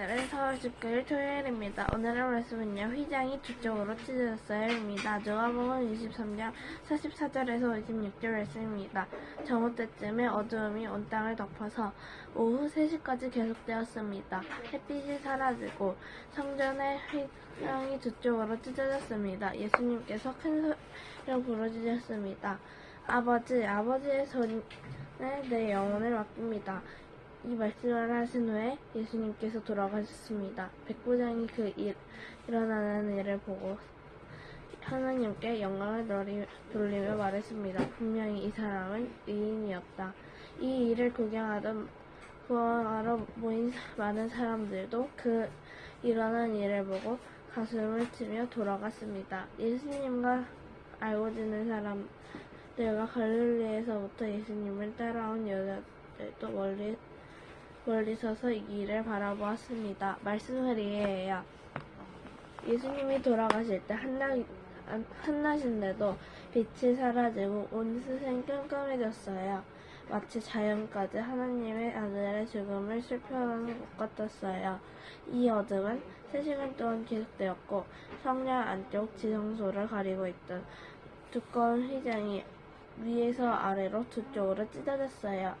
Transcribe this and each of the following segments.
오늘은 4월 19일 토요일입니다. 오늘의 말씀은요. 휘장이 두 쪽으로 찢어졌어요입니다. 누가복음 23장 44절에서 56절 말씀입니다. 정오 때쯤에 어두움이 온 땅을 덮어서 오후 3시까지 계속되었습니다. 햇빛이 사라지고 성전의 휘장이 두 쪽으로 찢어졌습니다. 예수님께서 큰 소리로 부르짖었습니다. 아버지, 아버지의 손에 내 영혼을 맡깁니다. 이 말씀을 하신 후에 예수님께서 돌아가셨습니다. 백부장이 그 일, 일어나는 일을 보고 하나님께 영광을 돌리- 돌리며 말했습니다. 분명히 이 사람은 의인이었다. 이 일을 구경하던 구하러 모인 많은 사람들도 그 일어난 일을 보고 가슴을 치며 돌아갔습니다. 예수님과 알고 지낸 사람들과 갈릴리에서부터 예수님을 따라온 여자들도 멀리 멀리 서서 이 길을 바라보았습니다. 말씀 회리에요. 예수님이 돌아가실 때 한낮, 한- 한낮인데도 빛이 사라지고 온 세상이 깜깜해졌어요. 마치 자연까지 하나님의 아들의 죽음을 슬퍼하는 것 같았어요. 이 어둠은 3시간 동안 계속되었고 성령 안쪽 지성소를 가리고 있던 두꺼운 휘장이 위에서 아래로 두 쪽으로 찢어졌어요.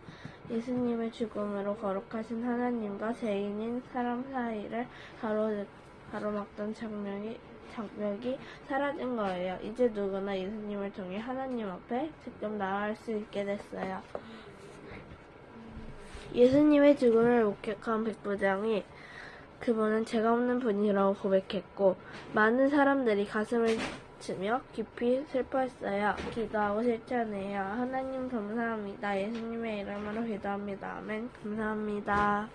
예수님의 죽음으로 거룩하신 하나님과 죄인인 사람 사이를 가로, 가로막던 장벽이, 장벽이 사라진 거예요. 이제 누구나 예수님을 통해 하나님 앞에 직접 나아갈 수 있게 됐어요. 예수님의 죽음을 목격한 백부장이 그분은 죄가 없는 분이라고 고백했고 많은 사람들이 가슴을 치며 깊이 슬퍼했어요. 기도하고 실천해요. 하나님 감사합니다. 예수님의 이름으로 기도합니다. 아멘. 감사합니다.